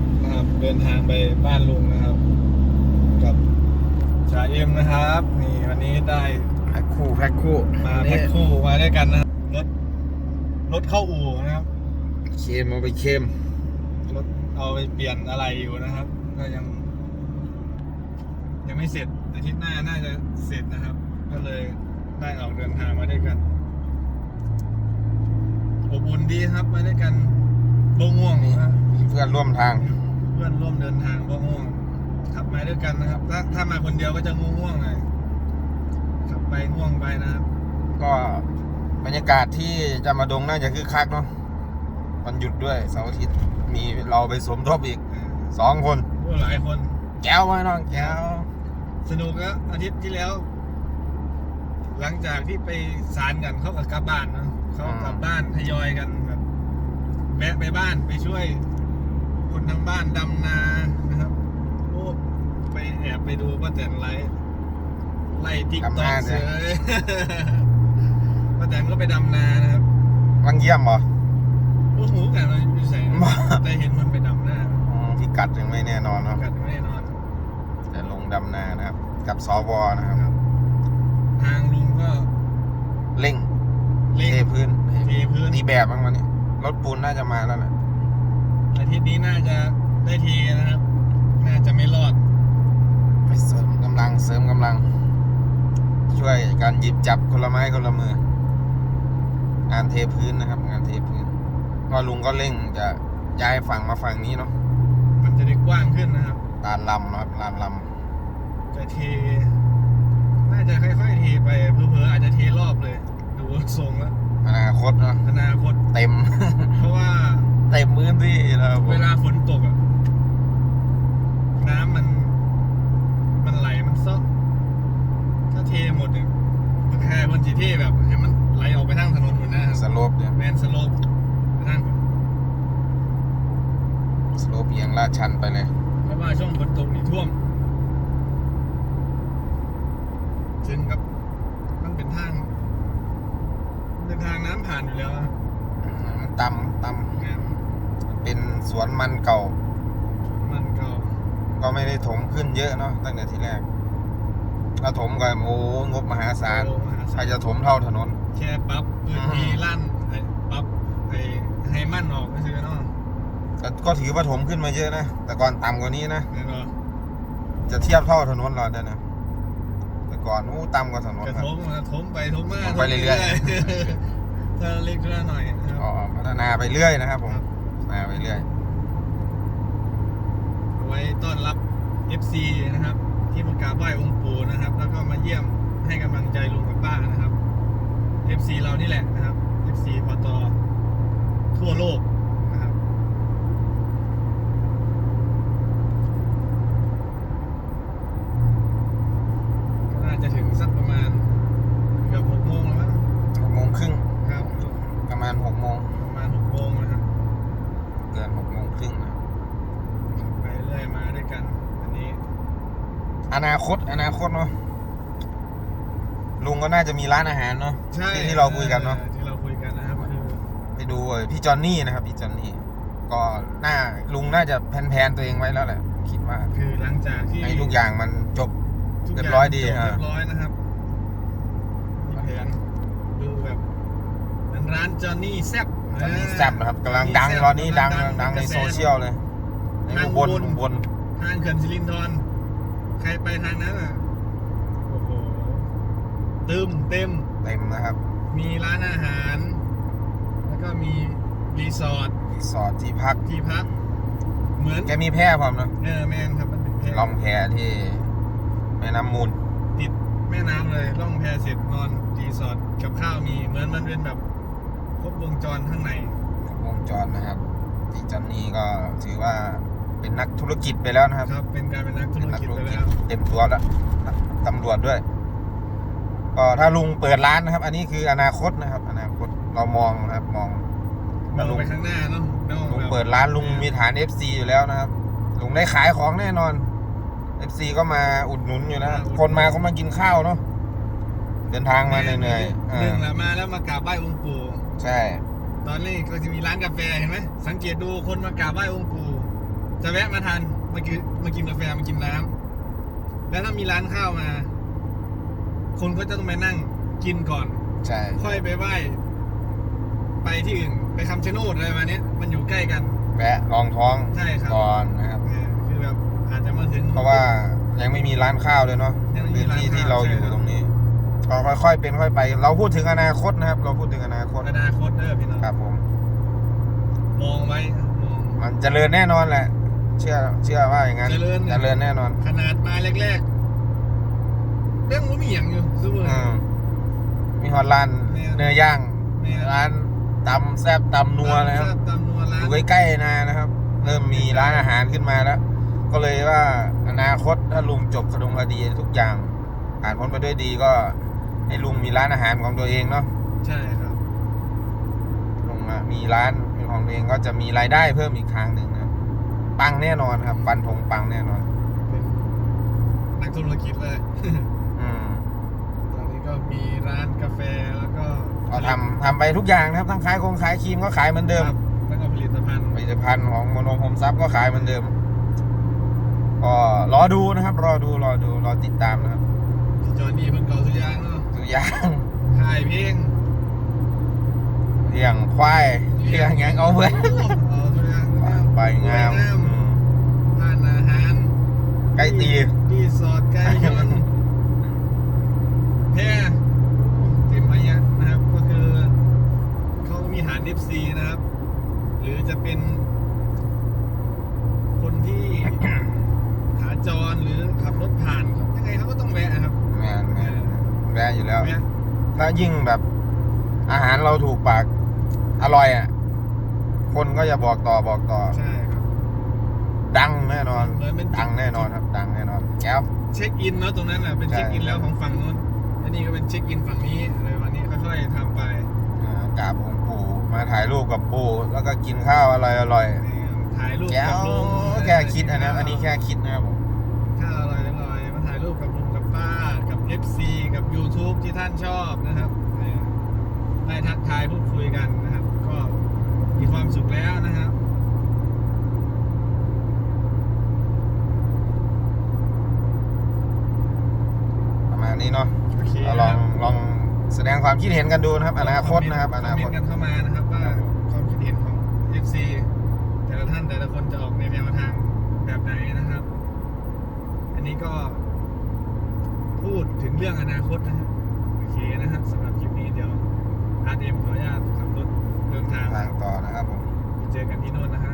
กนะครับ เดินทางไปบ้านลุงนะครับ กับชาเอ็มนะครับ นี่วันนี้ได้แพ็คคู่แพ็คคู่มาแพ็คคู่มาด้วยกันนะครับรถรถเข้าอู่นะครับ เค็มเอาไปเค็มรถเอาไปเปลี่ยนอะไรอยู่นะครับ ก็ยัง ยังไม่เสร็จอาทิตย์หน้าน่าจะเสร็จนะครับ ก็เลยได้ออกเดินทางมาด้วยกันอบอุ่นดีครับมาด้วยกันบ่ง่วงมีนะครับมีเพื่อนร่วมทาง เพื่อนร่วมเดินทางบ่ง่วงขับมาด้วยกันนะครับ ถ้าถ้ามาคนเดียวก็จะง่วงๆหน่อยขับไปง่วงไปนะครับ ก็บรรยากาศที่จะมาดงน่าจะคึกคักเนาะวันหยุดด้วยเสาร์อาทิตย์มีเราไปสมทบอีกเออสองคนผู้หลายคน แก้วไว้น้องแก้ว สนุกแล้วอาทิตย์ที่แล้ว หลังจากที่ไปสารกันเขากับกลับบ้านเนาะเขากลับบ้านทยอยกันแบบแวะไปบ้านไปช่วยคนทั้ง บ้านดำนานะครับโอ้ไปแอบไปดูป้าแตนไลฟ์ไล่ติ๊กต็อกเสยป้าแตนก็ไปดำนานะครับวังเยี่ยมเหรอโอ้โหกันเราอยู่ใส่แต่เห็นมันไปดำนาอืมพิกัดยังไม่แน่นอนเนาะกัดไม่แน่นอน แต่ลงดำนานะครับ กับสวนะครับครับทางลุงก็เร่งเล่เทงพื้นเทพื้นตีแบบบ้างวันนี้รถปูนน่าจะมาแล้วแหละ อาทิตย์นี้น่าจะได้ทีนะครับ น่าจะไม่รอด ไปเสริมกำลังเสริมกำลัง ช่วยการหยิบจับคนละไม้คนละมือ งานเทพื้นนะครับ งานเทพื้นก็ลุงก็เร่งจะย้ายฝั่งมาฝั่งนี้เนาะมันจะได้กว้างขึ้นนะครับลานลำนะครับลานลจะเทน่าจะค่อยๆเทไปเผลอๆอาจจะเทรอบเลย ดูทรงแล้วำอนาคตเนาะอนาคตเต็ม เพราะว่า เต็มพื้นที่แล้วครับผมเวลาฝนตกอะน้ำมัน มันไหลมันซอกถ้าเทหมดเนี่ยแค่บนจีเทแบบให้มันไหลออกไปทางถนนหมดนะคสรับโลปเนี่ยแมนสโลปไปทางสโลปเอียงลาดชันไปเลยเพราะว่าช่วงฝนตกนี่ท่วมถึงกับมันเป็นทางมันเป็นทางน้ำผ่านอยู่แล้วอะมันต่ำต่งามำ เป็นสวนมันเก่า มันก็ก็ไม่ได้ถมขึ้นเยอะเนาะตั้งแต่ทีแรกถ้าถมก็โอ้งบมหาศาลโอ้มหาใครศาลจะถมเท่าถนน แค่ปรั๊บพื้นที่ลั่นไอ้ปรั๊บไอ้ให้มั่นออกก็คือเนาะแต่ก็ถือว่าถมขึ้นมาเยอะนะ แต่ก่อนต่ำกว่านี้นะเห็นป่ะจะเทียบเท่าถนนเราได้นะแต่ก่อนอู้ต่ำกว่าถนนกระครับทมมาทมไปทมมาทมไปเรื่อยๆถ้าเล็กเท่าหน่อยนะครับก็พัฒนาไปเรื่อยนะครับผม มาไปเรื่อยเอาไว้ต้อนรับ FC นะครับ ที่มากราบไหว้องค์ปู่นะครับ แล้วก็มาเยี่ยมให้กำลังใจลุงกับป้านะครับ FC เรานี่แหละนะครับ FC พอตอทั่วโลกนะครับ ก็น่าจะถึงสักประมาณเกือบหกโมงแล้วมั้ง หกโมงครึ่ง ครับ ประมาณหกโมง ประมาณหกโมงนะครับ เกินหกโมงครึ่งนะ ขับไปเรื่อยมาด้วยกัน อันนี้ อนาคต อนาคตเนาะลุงก็น่าจะมีร้านอาหารเนาะใช่ที่ที่เราคุยกันเนาะที่เราคุยกันนะครับคือไปดูเอ่อพี่จอนนี่นะครับพี่จอนนี่ก็น่าลุงน่าจะแพนๆตัวเองไว้แล้วแหละ คิดว่าคือหลังจากที่ให้ทุกอย่างมันจบ ทุกเรียบร้อยดีางจอ่าเรียบร้อยนะครับมีแผนดูแบบเหมือนร้านจอห์นนี่แซ่บตอนนี้แซ่บนะครับกำลังดังตอนนี้ดังดังในโซเชียลเลยในอุบลอุบลทางเขื่อนสิรินธร ใครไปทางนั้นอะ โอ้โหเติมเต็ม เต็มนะครับ มีร้านอาหาร แล้วก็มีรีสอร์ทรีสอร์ทที่พัก ที่พัก เหมือนแกมีแพร่พร้อมเนาะเออแมนครับมันเป็นแพล่องแพที่ แม่น้ำมูล ติดแม่น้ำเลยล่องแพเสร็จนอนรีสอร์ทกับข้าวมี เหมือนมันเป็นแบบครบวงจรข้างใน วงจรนะครับพี่จอนนี่ก็ถือว่า เป็นนักธุรกิจไปแล้วนะครับ ครับ เป็นการเป็นนักธุเป็รนนักกิจธุรไปกิจแล้วเต็มตัวแล้วตำรวจด้วยก็ถ้าลุงเปิดร้านนะครับ อันนี้คืออนาคตนะครับ อนาคตเรามองนะครับ มองมองไปข้างหน้าเนาะมองลุงแบบเปิดร้านลุงมีฐาน FC อยู่แล้วนะครับ ลุงได้ขายของแน่นอน FC ก็มาอุดหนุนอยู่นะคนมาเขามากินข้าวเนาะเดินทางมาเหนื่อยๆเอหนึ่องละมาแล้วมากราบไหว้องค์ปู่ใช่ ตอนนี้ก็จะมีร้านกาแฟเห็นไหมสังเกตดูคนมากราบไหว้องค์ปู่ จะแวะมาทานมากินมากินกาแฟมากินน้ำแล้วถ้ามีร้านข้าวมา คนก็จะต้องไปนั่งกินก่อน ใช่ ค่อยไปไหว้ไปที่อื่น ไปคำชะโนดอะไรมาเนี้ยมันอยู่ใกล้กันแวะลองท้องใช่ครับก่อนนะครับเออคือแบบอาจจะมาถึง เพราะว่ายังไม่มีร้านข้าวเลยเนาะยังไม่มีพื้นที่ร้านข้าวที่เราอยู่ใช่ครับตรงนี้ก็ค่อยๆเป็นค่อยไป เราพูดถึงอนาคตนะครับ เราพูดถึงอนาคตอนาคตเด้อพี่น้องครับผม มองไว้มองมันเจริญแน่นอนแหละ เชื่อเชื่อว่าอย่างนั้นเจริญ เจริญแน่นอนขนาดมาแรกๆเรื่องมันมีอย่างอยู่ซูเปอร์ อืมมีฮอตร้านแม่เนื้อย่างแม่ร้านตำแซ่บตำนัวนะครับตำนัวร้าอน ยู่ใกล้ๆนานะครับ เริ่มมีร้านอาหารขึ้นมาแล้ว ก็เลยว่าอนาคตถ้าลุงจบคดงคดีทุกอย่างผ่านพ้นไปด้วยดีก็ให้ลุงมีร้านอาหารของตัวเองเนาะใช่ครับลุงอะมีร้านเป็นของตัวเองก็จะมีรายได้เพิ่มอีกทางหนึ่งนะครับ ปังแน่นอนครับ ฟันธงปังแน่นอน เป็นนักธุรกิจเลย อืมตอนนี้ก็มีร้านกาแฟแล้วก็ก็ทำทำไปทุกอย่างนะครับ ทั้งขายคงขายครีมก็ขายเหมือนเดิมครับแล้วก็ผลิตภัณฑ์ผลิตภัณฑ์ของมโนโฮมซับก็ขายเหมือนเดิม ก็รอดูนะครับ รอดูรอดูรอติดตามนะครับพี่จอนี่เพิ่นเก่าสุดยางเนาะตัวอย่าง ขายเพลงเลี้ยงควายเลี้ยงหยังเอาเพื่อน เอาสุดยางสุดยางไปงาม สวย อืม ร้านอาหาร ใกล้ตีรีสอร์ทไก่ยนต์แพร่เต็มไปเยอะนะครับ ก็คือเขามีฐาน FC นะครับ หรือจะเป็น คนที่ ขาจรหรือขับรถผ่านเขายังไงเขาก็ต้องแวะนะครับแม่นแม่นแวะอยู่แล้ว แวะถ้ายิ่งแบบ อาหารเราถูกปากอร่อยอะ คนก็จะบอกต่อบอกต่อ ใช่ครับดัง แน่นอนเหมือนเป็นดังแน่นอนครับ ดังแน่นอนแก้วเช็คอินเนาะตรงนั้นอะเป็นใช่เช็คอินแล้วของฝั่งนู้นอันนี้ก็เป็นเช็คอินฝั่งนี้อะไรวันนี้ค่อยๆทำไปอ่ากราบองค์ปู่มาถ่ายรูปกับปู่แล้วก็กินข้าวอร่อยอร่อยถ่ายรูปแก้กับวลุงแค่คิดอันนั้นอันนี้แค่คิดนะครับผมข้าวอร่อยอร่อยมาถ่ายรูปกับลุงกับป้ากับ FC กับ YouTube ที่ท่านชอบนะครับเออได้ทักทายพูดคุยกันนะครับ ก็มีความสุขแล้วนะครับ ประมาณ นี้เนาะโอเคเราลองลองแสดงความคิดเห็นกันดูนะครับอนาคตนะครับอนาคคอตมเมนต์กันเข้ามานะครับว่าความคิดเห็นของ FC แต่ละท่านแต่ละคนจะออกในแนวทางแบบไหนนะครับ อันนี้ก็ พูดถึงเรื่องอนาคตนะฮะโอเคนะฮะสำหรับคลิปนี้เดี๋ยวอาร์เอ็มขออนุญาตขับรถเดินทางทางต่อนะครับผมไปเจอกันที่โน่นนะฮะ